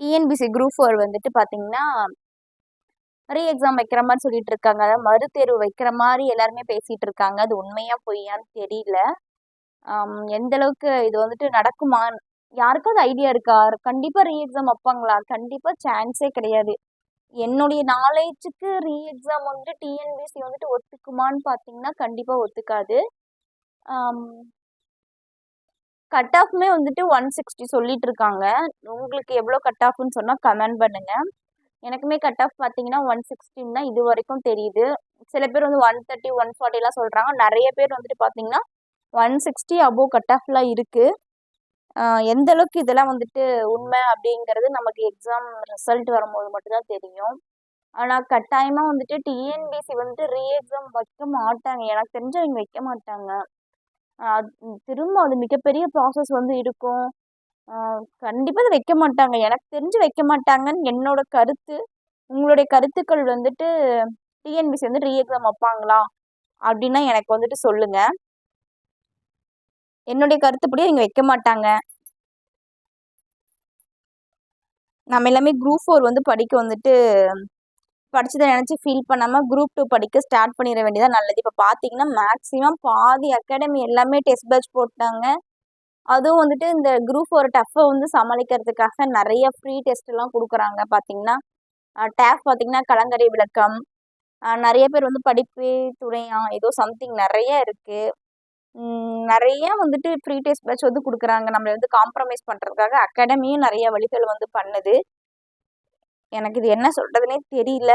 TNPSC group four வந்துட்டு பார்த்தீங்கன்னா re exam வைக்கிற மாதிரி சொல்லிட்டு இருக்காங்க. அதாவது மறுதேர்வு வைக்கிற மாதிரி எல்லாருமே பேசிட்டு இருக்காங்க. அது உண்மையா பொய்யான்னு தெரியல. எந்த அளவுக்கு இது வந்துட்டு நடக்குமா? யாருக்காவது ஐடியா இருக்கா? கண்டிப்பா ரீ எக்ஸாம் வைப்பாங்களா? கண்டிப்பா சான்ஸே கிடையாது. என்னுடைய நாலேஜுக்கு ரீ எக்ஸாம் வந்துட்டு டிஎன்பிசி வந்துட்டு ஒத்துக்குமான்னு பார்த்தீங்கன்னா கண்டிப்பாக ஒத்துக்காது. கட் ஆஃப்மே வந்துட்டு ஒன் சிக்ஸ்டி சொல்லிட்டு இருக்காங்க உங்களுக்கு எவ்வளோ கட் ஆஃப்னு சொன்னால் கமெண்ட் பண்ணுங்க. எனக்குமே கட் ஆஃப் பார்த்தீங்கன்னா ஒன் சிக்ஸ்டின் தான் இது வரைக்கும் தெரியுது. சில பேர் வந்து ஒன் தேர்ட்டி ஒன் ஃபார்ட்டிலாம் சொல்கிறாங்க நிறைய பேர் வந்துட்டு பார்த்தீங்கன்னா ஒன் சிக்ஸ்டி அபோவ் கட் ஆஃப்லாம் இருக்குது எந்த அளவுக்கு இதெல்லாம் வந்துட்டு உண்மை அப்படிங்கிறது நமக்கு எக்ஸாம் ரிசல்ட் வரும்போது மட்டும்தான் தெரியும். ஆனால் கட்டாயமாக வந்துட்டு டிஎன்பிசி வந்துட்டு ரீ எக்ஸாம் வைக்க மாட்டாங்க. எனக்கு தெரிஞ்சு அவங்க வைக்க மாட்டாங்க. திரும்ப அது மிகப்பெரிய ப்ராசஸ் வந்து இருக்கும். கண்டிப்பாக அதை வைக்க மாட்டாங்க. எனக்கு தெரிஞ்சு வைக்க மாட்டாங்கன்னு என்னோட கருத்து. உங்களுடைய கருத்துக்கள் வந்துட்டு டிஎன்பிசி வந்து ரீ எக்ஸாம் வைப்பாங்களா? அப்படின்னா எனக்கு வந்துட்டு சொல்லுங்க. என்னுடைய கருத்துப்படி இங்கே வைக்க மாட்டாங்க. நம்ம எல்லாமே குரூப் ஃபோர் வந்து படிக்க வந்துட்டு படிச்சதை நினச்சி ஃபீல் பண்ணாமல் குரூப் டூ படிக்க ஸ்டார்ட் பண்ணிட வேண்டியதாக நல்லது. இப்போ பார்த்தீங்கன்னா மேக்ஸிமம் பாதி அகாடமி எல்லாமே டெஸ்ட் பேட்ச் போட்டாங்க. அதுவும் வந்துட்டு இந்த குரூப் ஒரு டஃப்பை வந்து சமாளிக்கிறதுக்காக நிறைய ஃப்ரீ டெஸ்ட்லாம் கொடுக்குறாங்க பார்த்தீங்கன்னா டேப் பார்த்தீங்கன்னா கலங்கரை விளக்கம். நிறைய பேர் வந்து படிப்பு துணையா ஏதோ சம்திங் நிறைய இருக்குது நிறைய வந்துட்டு ஃப்ரீ டெஸ்ட் பேட்ச் வந்து கொடுக்குறாங்க. நம்மளை வந்து காம்ப்ரமைஸ் பண்ணுறதுக்காக அகாடமியும் நிறைய வழிகள் வந்து பண்ணுது. எனக்கு இது என்ன சொல்கிறதுனே தெரியல.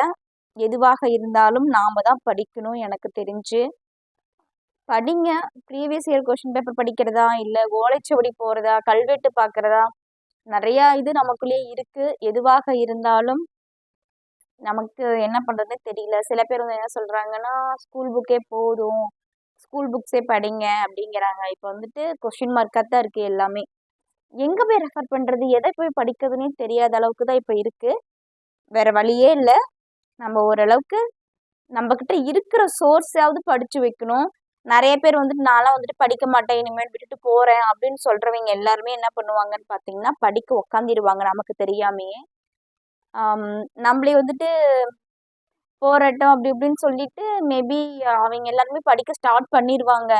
எதுவாக இருந்தாலும் நாம தான் படிக்கணும் எனக்கு தெரிஞ்சு. படிங்க. ப்ரீவியஸ் இயர் கொஷின் பேப்பர் படிக்கிறதா? இல்லை ஓலைச்சுவடி போகிறதா கல்வெட்டு பார்க்குறதா நிறையா இது நமக்குள்ளேயே இருக்குது எதுவாக இருந்தாலும் நமக்கு என்ன பண்ணுறதுனே தெரியல. சில பேர் வந்து என்ன சொல்கிறாங்கன்னா ஸ்கூல் புக்கே போதும். ஸ்கூல் புக்ஸே படிங்க அப்படிங்கிறாங்க. இப்போ வந்துட்டு கொஷின் மார்க்காக தான் இருக்குது எல்லாமே. எங்கே போய் ரெஃபர் பண்ணுறது எதை போய் படிக்கிறதுனே தெரியாத அளவுக்கு தான் இப்போ இருக்குது வேற வழியே இல்லை. நம்ம ஓரளவுக்கு நம்மக்கிட்ட இருக்கிற சோர்ஸாவது படித்து வைக்கணும். நிறைய பேர் வந்துட்டு நான்லாம் வந்துட்டு படிக்க மாட்டேன். இனிமேல் விட்டுட்டு போகிறேன் அப்படின்னு சொல்கிறவங்க எல்லாருமே என்ன பண்ணுவாங்கன்னு பார்த்தீங்கன்னா படிக்க உக்காந்துருவாங்க நமக்கு தெரியாமையே. நம்மளே வந்துட்டு போராட்டம் அப்படி இப்படின்னு சொல்லிட்டு மேபி அவங்க எல்லாருமே படிக்க ஸ்டார்ட் பண்ணிடுவாங்க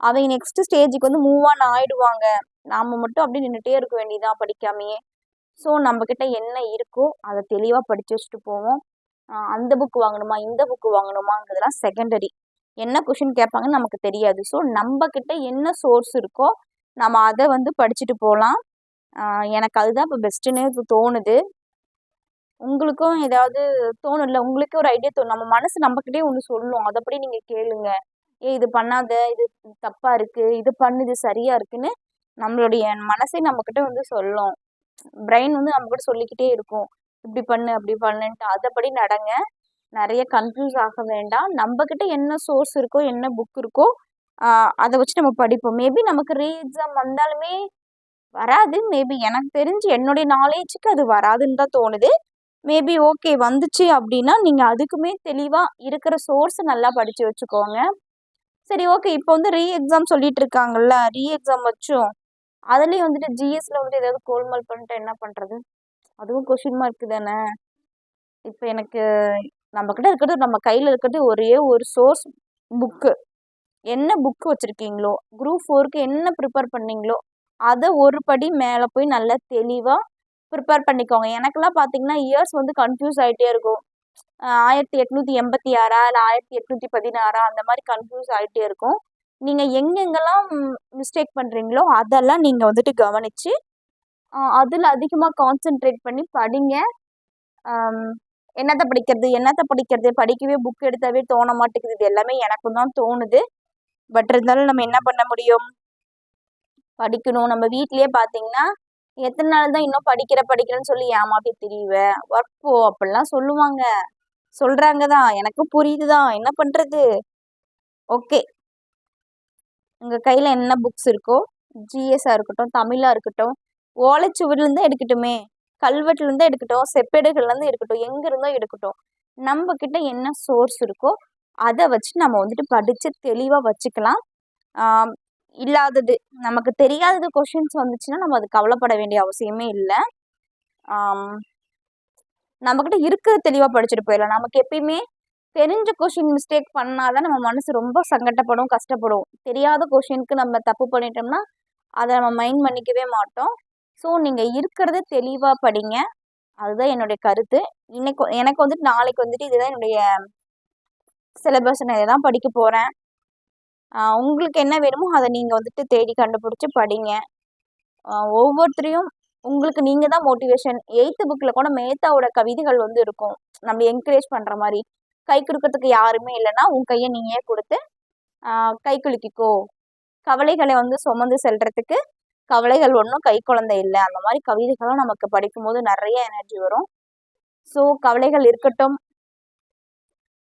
அவங்க நெக்ஸ்ட் ஸ்டேஜுக்கு வந்து மூவ் ஆன் ஆயிடுவாங்க. நாம மட்டும் அப்படியே நின்றுட்டே இருக்க வேண்டியதான் படிக்காமையே. ஸோ நம்மக்கிட்ட என்ன இருக்கோ அதை தெளிவாக படித்து வச்சுட்டு போவோம். அந்த புக் வாங்கணுமா இந்த புக் வாங்கணுமாங்கிறதுலாம் செகண்டரி என்ன கொஷின் கேட்பாங்கன்னு நமக்கு தெரியாது. ஸோ நம்மக்கிட்ட என்ன சோர்ஸ் இருக்கோ நம்ம அதை வந்து படிச்சுட்டு போகலாம். எனக்கு அதுதான் இப்போ பெஸ்ட்டுன்னு இப்போ தோணுது. உங்களுக்கும் ஏதாவது தோணும்ல? உங்களுக்கே ஒரு ஐடியா தோணும். நம்ம மனசு நம்மக்கிட்டே ஒன்று சொல்லும். அதைப்படி நீங்கள் கேளுங்க. ஏ இது பண்ணாத. இது தப்பாக இருக்குது இது பண்ணு. இது சரியாக இருக்குன்னு நம்மளுடைய மனசே நம்மக்கிட்ட வந்து சொல்லும். பிரெயின் வந்து நம்ம கூட சொல்லிக்கிட்டே இருக்கும். இப்படி பண்ணு அப்படி பண்ணுன்ட்டு. அதைப்படி நடங்க. நிறைய கன்ஃபியூஸ் ஆக வேண்டாம். நம்மக்கிட்ட என்ன சோர்ஸ் இருக்கோ என்ன புக் இருக்கோ அதை வச்சு நம்ம படிப்போம். மேபி நமக்கு ரீ எக்ஸாம் வந்தாலுமே வராது. மேபி எனக்கு தெரிஞ்சு என்னுடைய நாலேஜுக்கு அது வராதுன்னு தான் தோணுது. மேபி ஓகே வந்துச்சு அப்படின்னா நீங்கள் அதுக்குமே தெளிவாக இருக்கிற சோர்ஸை நல்லா படித்து வச்சுக்கோங்க. சரி ஓகே இப்போ வந்து ரீ எக்ஸாம் சொல்லிட்டு இருக்காங்கல்ல. ரீ எக்ஸாம் வச்சும். அதுலேயும் வந்துட்டு ஜிஎஸ்ல வந்துட்டு ஏதாவது கோல்மால் பண்ணிட்டு என்ன பண்ணுறது அதுவும் கொஷின் மார்க் தானே? இப்போ எனக்கு நம்மக்கிட்ட இருக்கிறது நம்ம கையில் இருக்கிறது ஒரே ஒரு சோர்ஸ் புக்கு என்ன புக்கு வச்சுருக்கீங்களோ குரூப் ஃபோருக்கு என்ன ப்ரிப்பேர் பண்ணீங்களோ அதை ஒரு படி மேலே போய் நல்லா தெளிவாக ப்ரிப்பேர் பண்ணிக்கோங்க. எனக்கெல்லாம் பார்த்தீங்கன்னா இயர்ஸ் வந்து கன்ஃபியூஸ் ஆகிட்டே இருக்கும். ஆயிரத்தி எட்நூற்றி எண்பத்தி ஆறா இல்லை ஆயிரத்தி எட்நூற்றி பதினாறா அந்த மாதிரி கன்ஃபியூஸ் ஆகிட்டே இருக்கும். நீங்கள் எங்கெங்கெல்லாம் மிஸ்டேக் பண்ணுறீங்களோ அதெல்லாம் நீங்கள் வந்துட்டு கவனித்து அதில் அதிகமாக கான்சென்ட்ரேட் பண்ணி படிங்க. என்னத்தை படிக்கிறது என்னத்தை படிக்கிறது? படிக்கவே புக் எடுத்தாவே தோண மாட்டேங்குது. இது எல்லாமே எனக்கும் தான் தோணுது. பட் இருந்தாலும் நம்ம என்ன பண்ண முடியும்? படிக்கணும். நம்ம வீட்லேயே பார்த்தீங்கன்னா எத்தனை நாள் தான் இன்னும் படிக்கிற படிக்கிறேன்னு சொல்லி ஏமாத்தி தெரியுவேன் ஒர்க் போ அப்படிலாம் சொல்லுவாங்க. சொல்கிறாங்க தான். எனக்கும் புரியுது தான். என்ன பண்ணுறது ஓகே எங்கள் கையில் என்ன புக்ஸ் இருக்கோ ஜிஎஸ்ஸாக இருக்கட்டும் தமிழாக இருக்கட்டும் ஓலைச்சுவடிலேருந்து எடுக்கட்டுமே கல்வெட்டுலேருந்து எடுக்கட்டும் செப்பேடுகள்லேருந்து எடுக்கட்டும் இருக்கட்டும் இருந்தோ எடுக்கட்டும் நம்மக்கிட்ட என்ன சோர்ஸ் இருக்கோ அதை வச்சு நம்ம வந்துட்டு படித்து தெளிவாக வச்சுக்கலாம். இல்லாதது நமக்கு தெரியாதது கொஷின்ஸ் வந்துச்சுன்னா நம்ம அது கவலைப்பட வேண்டிய அவசியமே இல்லை. நம்மக்கிட்ட இருக்கிறது தெளிவாக படிச்சுட்டு போயிடலாம். நமக்கு எப்பயுமே தெரிஞ்ச கொஷின் மிஸ்டேக் பண்ணாதான் நம்ம மனசு ரொம்ப சங்கடப்படும் கஷ்டப்படும். தெரியாத கொஷினுக்கு நம்ம தப்பு பண்ணிட்டோம்னா அதை நம்ம மைண்ட் பண்ணிக்கவே மாட்டோம். ஸோ நீங்கள் இருக்கிறத தெளிவாக படிங்க. அதுதான் என்னுடைய கருத்து. இன்னைக்கு எனக்கு வந்துட்டு நாளைக்கு வந்துட்டு இதுதான் என்னுடைய சிலபஸ் நான் இதை தான் படிக்க போகிறேன் உங்களுக்கு என்ன வேணுமோ அதை நீங்கள் வந்துட்டு தேடி கண்டுபிடிச்சி படிங்க. ஒவ்வொருத்தரையும் உங்களுக்கு நீங்கள் தான் மோட்டிவேஷன் எயித்து புக்கில் கூட மேத்தாவோட கவிதைகள் வந்து இருக்கும். நம்ம என்கரேஜ் பண்ணுற மாதிரி. கை கொடுக்கறதுக்கு யாருமே இல்லைன்னா உன் கையை நீயே கொடுத்து கை குலுக்கிக்கோ. கவலைகளை வந்து சுமந்து செல்றதுக்கு கவலைகள் ஒன்றும் கை குழந்தை இல்லை. அந்த மாதிரி கவிதைகளும் நமக்கு படிக்கும்போது நிறைய எனர்ஜி வரும். ஸோ கவலைகள் இருக்கட்டும்.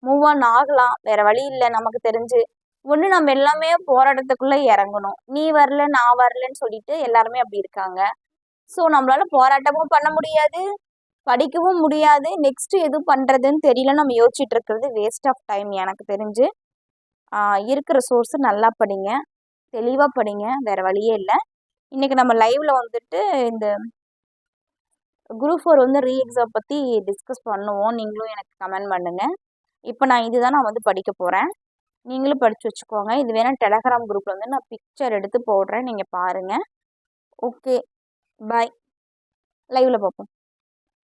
மூவ் ஆன் ஆகலாம். வேற வழி இல்லை நமக்கு தெரிஞ்சு. ஒன்று நம்ம எல்லாமே போராட்டத்துக்குள்ளே இறங்கணும். நீ வரல நான் வரலன்னு சொல்லிட்டு எல்லாருமே அப்படி இருக்காங்க. ஸோ நம்மளால போராட்டமும் பண்ண முடியாது. படிக்கவும் முடியாது. நெக்ஸ்ட் எது பண்ணுறதுன்னு தெரியல. நம்ம யோசிச்சுட்டு இருக்கிறது வேஸ்ட் ஆஃப் டைம் எனக்கு தெரிஞ்சு. இருக்கிற சோர்ஸு நல்லா படிங்க. தெளிவாக படிங்க. வேறு வழியே இல்லை. இன்றைக்கி நம்ம லைவில் வந்துட்டு இந்த குரூப் ஃபோர் வந்து ரீ எக்ஸாம் பற்றி டிஸ்கஸ் பண்ணுவோம். நீங்களும் எனக்கு கமெண்ட் பண்ணுங்கள் இப்போ நான் இதுதான் நான் வந்து படிக்க போகிறேன் நீங்களும் படித்து வச்சுக்கோங்க. இது வேணால் டெலகிராம் குரூப்பில் வந்து நான் பிக்சர் எடுத்து போடுறேன். நீங்கள் பாருங்கள் ஓகே பாய் லைவில் பார்ப்போம்.